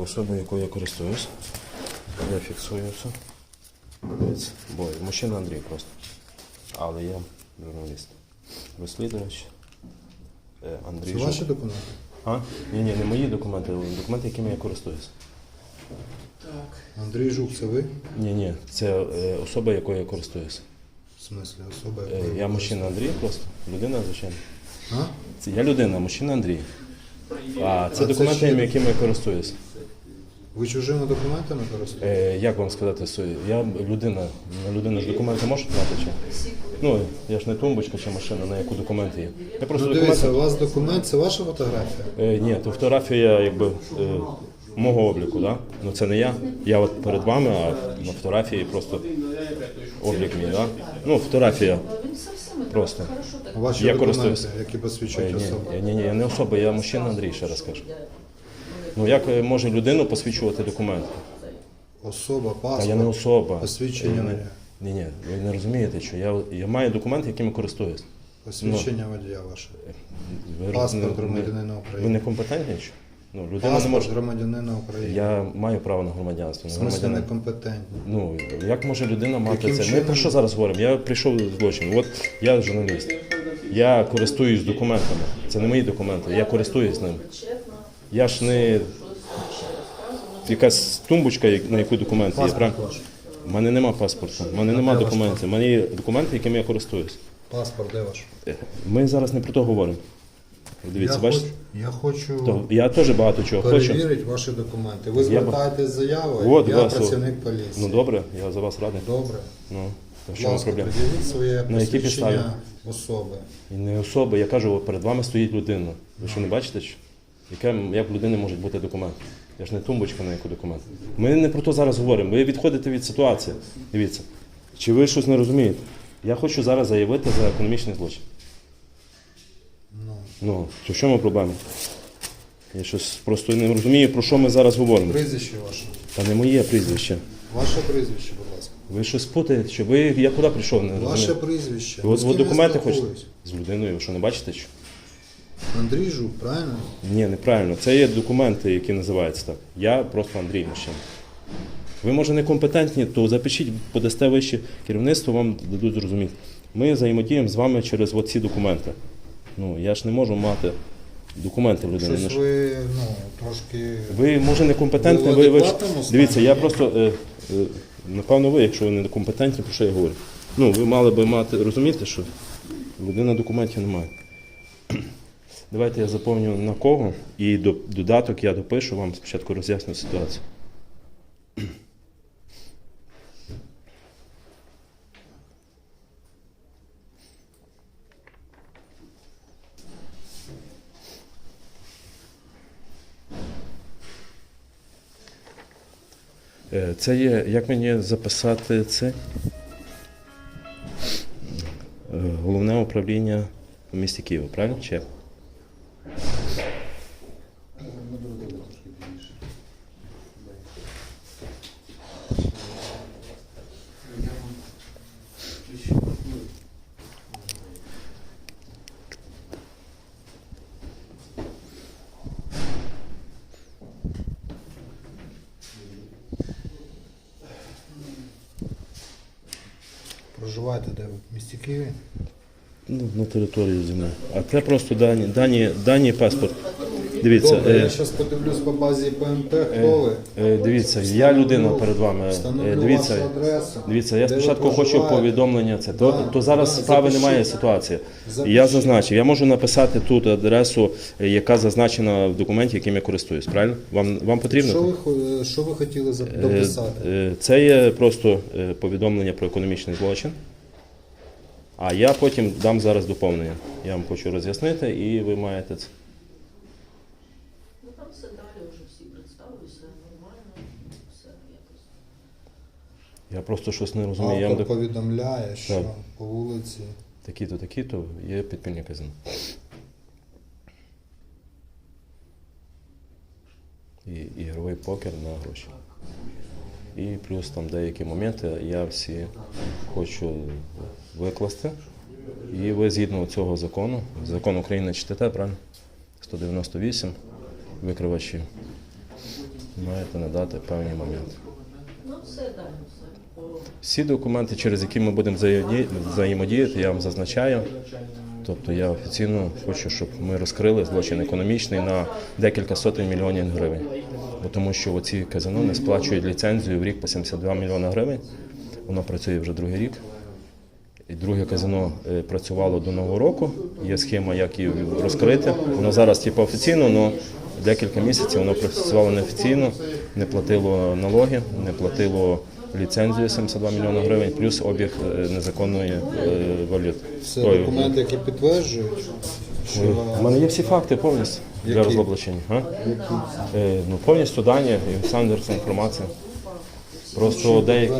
особа, якою я користуюсь. Я фіксую це. Бо мужчина Андрій просто. Але я журналіст. Розслідувач. Е, Андрій Це Жук. ваші документи? А? Ні, ні, не мої документи, а документи, якими я користуюсь. Андрій Жук, це ви? Ні, ні, це е, особа, якою я користуюсь. В смислі, особа, Е, якою я ви мужчина Андрій просто. Людина, звичайно. А? Це я людина, мужчина Андрій. А це це документи, ще- якими я користуюсь. Ви чужими документами користуєтесь? Е, як вам сказати, я людина, на людину ж документи можуть мати чи? Ну, я ж не тумбочка чи машина, на яку документи є. Я просто Ну дивіться, документи. у вас документ, це ваша фотографія? Е, ні, то фотографія якби е, мого обліку, да? Ну це не я. Я от перед вами, а на фотографії просто облік мій, да? Ну, фотографія. Просто. Ваші Я документи, які Е, посвідчують Ні, особу? ні, ні, я не особа, я мужчина Андрій, ще раз кажу. Ну як е, може людину посвідчувати документи? Особа, Та я не паспорт, особа. посвідчення Е, водія. Ні, ні, ви не розумієте, що я, я маю документи, якими користуюсь. Посвідчення водія ваше. Ви, Паспорт не- громадянина Ви не компетентні? чи? Ну, людина не Паспорт може. громадянина України. Я маю право на громадянство. В не смислі громадянин. некомпетентні. Ну, як може людина мати Яким це? Ми чином? про що зараз говоримо? Я прийшов злочин. От я журналіст. Я користуюсь документами. Це не мої документи. Я користуюсь ним. Я ж не якась тумбочка, на яку документи є. Правильно? У мене нема паспорту, у мене нема документів. У мене є документи, якими я користуюсь. Паспорт, де ваш? Е, Ми зараз не про то говоримо. Дивіться, я, бачите? хочу, я хочу То я теж багато чого хочу. перевірити ваші документи. Ви Я б- звертаєтесь з заявою, От, я вас- працівник поліції. Ну добре, я за вас радий. Добре. Ну, то Будь ласка, проблема? своє На підставі? особи. І не особа, я кажу, перед вами стоїть людина. Ви що не бачите? Яке, як в людини можуть бути документи? Я ж не тумбочка на яку документ. Ми не про то зараз говоримо. Ви відходите від ситуації. Дивіться. Чи ви щось не розумієте? Я хочу зараз заявити за економічний злочин. Ну, Ну, то в чому проблема? Я щось просто не розумію, про що ми зараз говоримо. прізвище ваше. Та не моє прізвище. Ваше прізвище, будь ласка. Ви щось путаєте, що ви я куди прийшов? Не Ваше розумію. прізвище. Ви от, документи хочете з людиною, ви що не бачите? Що? Андрій Жук, правильно? Ні, неправильно. Це є документи, які називаються так. Я просто Андрій Мужчина. Ви, може, некомпетентні, то запишіть, подасте вище керівництво, вам дадуть зрозуміти. Ми взаємодіємо з вами через ці документи. Ну, я ж не можу мати документи в людини. Щось ви, ну, трошки... Ви, може, некомпетентні, Ви ви, ж- Дивіться, я просто, е, е, напевно, ви, якщо ви не некомпетентні, про що я говорю? Ну, ви мали би мати, розуміти, що людина документів не має. Давайте я заповню на кого і до, додаток я допишу, вам спочатку роз'ясню ситуацію. Е, Це є, як мені записати це? Е, Головне управління в місті Києва, правильно? Чи як? Проживаєте де ви? В місті Києві? Ну, на території землі. А це просто дані, дані, дані паспорт. Дивіться, Добре, я е, зараз подивлюсь по базі ПМП, хто ви. е, дивіться, я людина перед вами. Е, Встановлю Дивіться, вашу адресу. Дивіться, я де ви спочатку хочу проживаєте. повідомлення. Це то, Да, то зараз да, справи запишіть. немає ситуації. І Запишіть. я зазначив, я можу написати тут адресу, е, яка зазначена в документі, яким я користуюсь. Правильно? Вам вам потрібно? Що ви, хо- що ви хотіли за- Е, дописати? е, Це є просто е, повідомлення про економічний злочин. А я потім дам зараз доповнення. Я вам хочу роз'яснити, і ви маєте це. Ну там все далі вже всі представили, все нормально, все якось. Я просто щось не розумію. Я Автор повідомляє, що Так. по вулиці Такі-то, такі-то є підпільний казино. І ігровий покер на гроші. І плюс там деякі моменти я всі хочу викласти. І ви згідно цього закону, закон України читате, правильно? 198, викривачі. маєте надати певні моменти. Ну, все далі, все. Всі документи, через які ми будемо взаємодіяти, я вам зазначаю. Тобто я офіційно хочу, щоб ми розкрили злочин економічний на декілька сотень мільйонів гривень. Тому що оці казино не сплачують ліцензію в рік по 72 мільйони гривень. Воно працює вже другий рік. І друге казино е, працювало до нового року. Є схема, як її розкрити. Воно зараз типу, офіційно, але декілька місяців воно працювало неофіційно, не платило налоги, не платило ліцензію 72 мільйони гривень, плюс обіг е, незаконної е, валюти. Це Ой, документи, які підтверджують, що У мене є всі факти повністю для Які? розоблачення. А? Е, ну, повністю дані, і вся інформація. Просто деякі.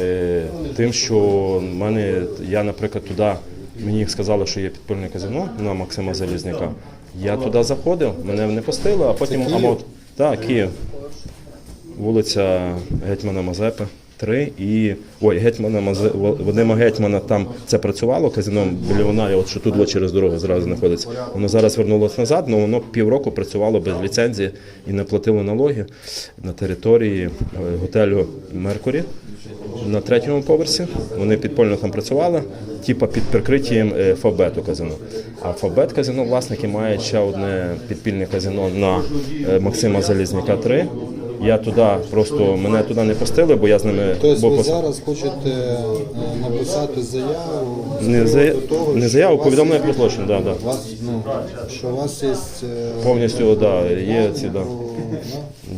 Е, тим, що в мене, я, наприклад, туди, мені сказали, що є підпільне казино на Максима Залізняка. Я туди заходив, мене не пустили, а потім Київ? а от- так, Київ. Вулиця Гетьмана Мазепи. 3 і ой, гетьмана Мазе Вадима Гетьмана там це працювало казино біля от що тут через дорогу зразу знаходиться. Воно зараз вернулося назад, але воно півроку працювало без ліцензії і не платило налоги на території е, готелю Меркурі на третьому поверсі. Вони підпольно там працювали, типа під прикриттям е, Фабету казино. А Фабет казино власники мають ще одне підпільне казино на е, Максима Залізняка 3. Я туди просто мене туди не пустили, бо я з ними Тобто ви зараз хочете е, написати заяву не, зая... того, не заяву, повідомлення про злочин, да, да. вас, ну, що у вас є е, повністю да, є ці да. ну,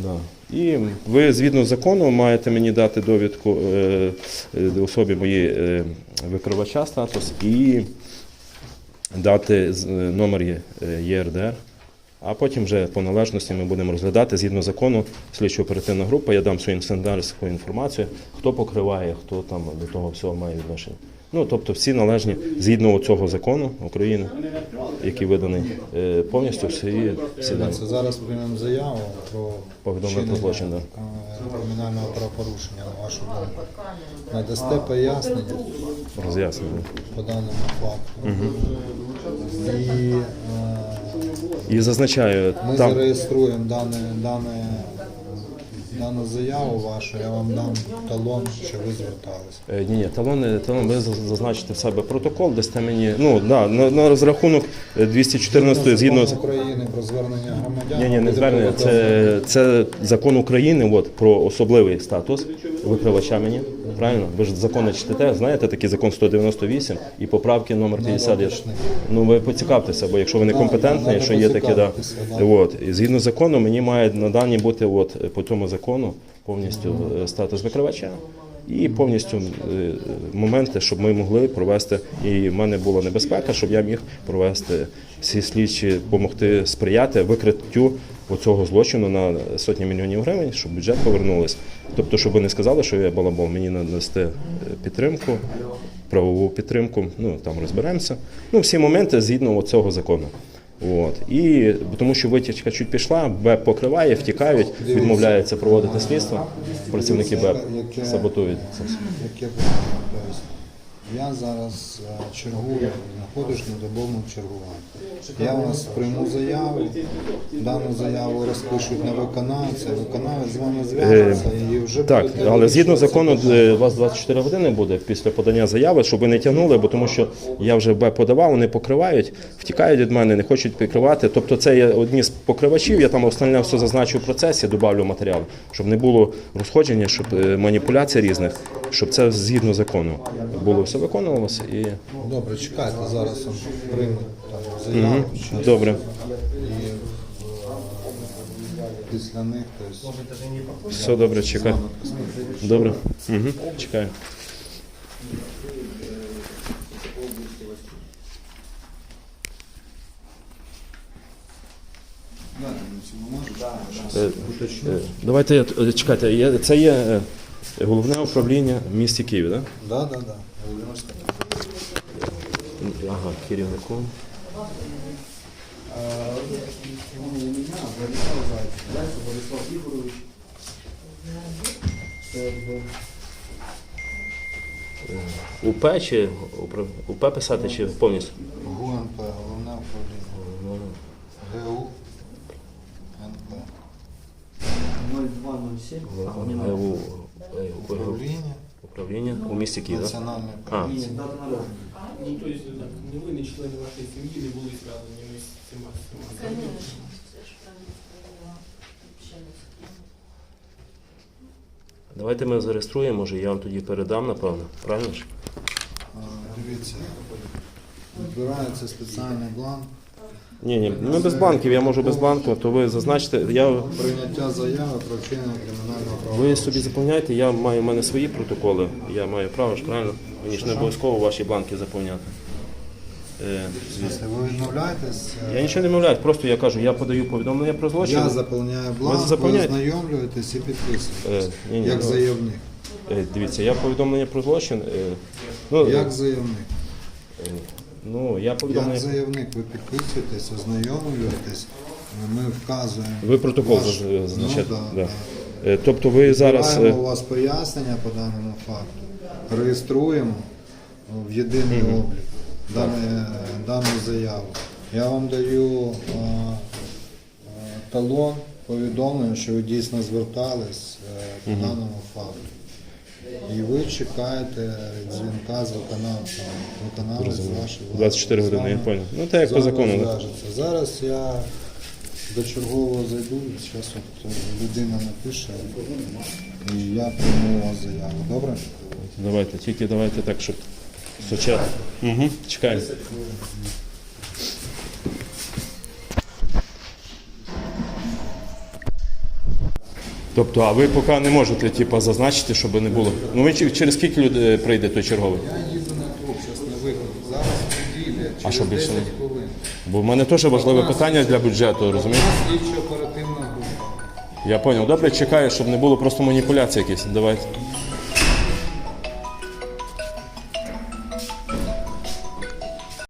Да. І ви згідно закону маєте мені дати довідку е, е, особі моєї е, викривача статус і дати е, номер е, ЄРДР. А потім вже по належності ми будемо розглядати згідно закону слідчо оперативна група. Я дам свою інсцендарську інформацію, хто покриває, хто там до того всього має відношення. Ну тобто всі належні згідно цього закону України, який виданий е, повністю всі, всі дані. Це зараз приймемо заяву про Повідомлення про злочин, да. е, кримінального правопорушення на вашу думку. Надасте пояснення роз'яснення. по даному факту. І е, І зазначаю, ми там зареєструємо дане, дане, дану заяву вашу, я вам дам талон, що ви зверталися. Е, Ні, ні, талони, талон ви заз- зазначите в себе протокол, дасте мені. Ну да, на, на розрахунок е, 214 згідно з України про звернення громадян. ні, ні, не буде звернення. Це, це закон України от, про особливий статус викривача мені. Правильно? Ви ж закони читаєте, знаєте такий закон 198 і поправки номер 50. є. уточнити. Ну ви поцікавтеся, бо якщо ви не компетентні, що є такі, да. От. І згідно закону, мені має надані бути от, по цьому закону повністю е, статус викривача. І повністю е, моменти, щоб ми могли провести, і в мене була небезпека, щоб я міг провести всі слідчі, допомогти сприяти викриттю оцього злочину на сотні мільйонів гривень, щоб бюджет повернулось. Тобто, щоб ви не сказали, що я балабол, мені надасте е, підтримку, правову підтримку, ну там розберемося. Ну, всі моменти згідно цього закону. От. І тому що витічка чуть пішла, БЕП покриває, втікають, відмовляються проводити слідство. Працівники БЕП Яке- саботують це все. Я зараз е, чергую, знаходжусь на добовому чергуванні. Я у вас прийму заяву, дану заяву розпишуть на виконавця, виконавець з вами зв'яжеться і вже Е, Так, але згідно закону, е, у вас 24 години буде після подання заяви, щоб ви не тягнули, бо тому що я вже Б подавав, вони покривають, втікають від мене, не хочуть покривати. Тобто це є одні з покривачів, я там остальне все зазначу в процесі, добавлю матеріал, щоб не було розходження, щоб е, маніпуляцій різних, щоб це згідно закону було все виконувалося. І Добре, чекайте, зараз он приймуть там заяву. щас. добре, І е, після них, тобто, все добре, чекай. Добре, угу. чекаю. Е, е, Давайте я е, чекайте. Це є е, головне управління в місті Києві, так? Да, да, да. Ага, керівником. УП чи УП писати чи повністю? ГУНП, головне управління. ГУ НП. 0207. А. ГУ е, Управління управління у місті Києва. національної А. Ні, дата народження. Ну, то есть, так, не ви, не члени вашої сім'ї не були зв'язані. Конечно, ж правильно сказала. Взагалі. Давайте ми зареєструємо, може я вам тоді передам, напевно. Правильно ж? А, Дивіться, відбирається спеціальний бланк. Ні, ні, ми без банків, я можу без банку, то ви зазначите, я Прийняття заяви про вчинення кримінального права. Ви собі заповняйте, я маю в мене свої протоколи, я маю право ж правильно. Мені ж не обов'язково ваші бланки заповняти. Е, Ви відмовляєтесь? е, Я нічого не мовляю, просто я кажу, я подаю повідомлення про злочин. Я заповняю бланк, ви заповняєте? ознайомлюєтесь і підписуєтесь. Е, ні, ні, Як ну, заявник. е, Дивіться, я повідомлення про злочин. е, Ну, Як заявник. Ну я Як заявник ви підписуєтесь, ознайомлюєтесь, ми вказуємо. Ви протокол ваш- заз- зазначаєте? Ну, да, Да. да. Е, Тобто ви зараз. У е, вас пояснення по даному факту, реєструємо в єдиний облік дане- дану заяву. Я вам даю а, а, талон повідомлення, що ви дійсно звертались е, по даному факту. І ви чекаєте дзвінка з виконавцем. Виконавець Розумію. ваш 24 години, я понял. Ну, так, як по закону, да. Зараз я до чергового зайду, зараз от е, людина напише, і я прийму у вас заяву. Добре? Давайте, тільки давайте так, щоб сучасно. Угу, чекаємо. Тобто, а ви поки не можете типу, зазначити, щоб не було. Ну ви через скільки людей прийде той черговий? Я їду на клуб, зараз на виход. Зараз неділя, А через що більше 10 не- хвилин. Бо в мене теж важливе питання для бюджету, розумієте? слідчо оперативна група. Я зрозумів. Добре, чекаю, щоб не було просто маніпуляцій якісь. Давайте.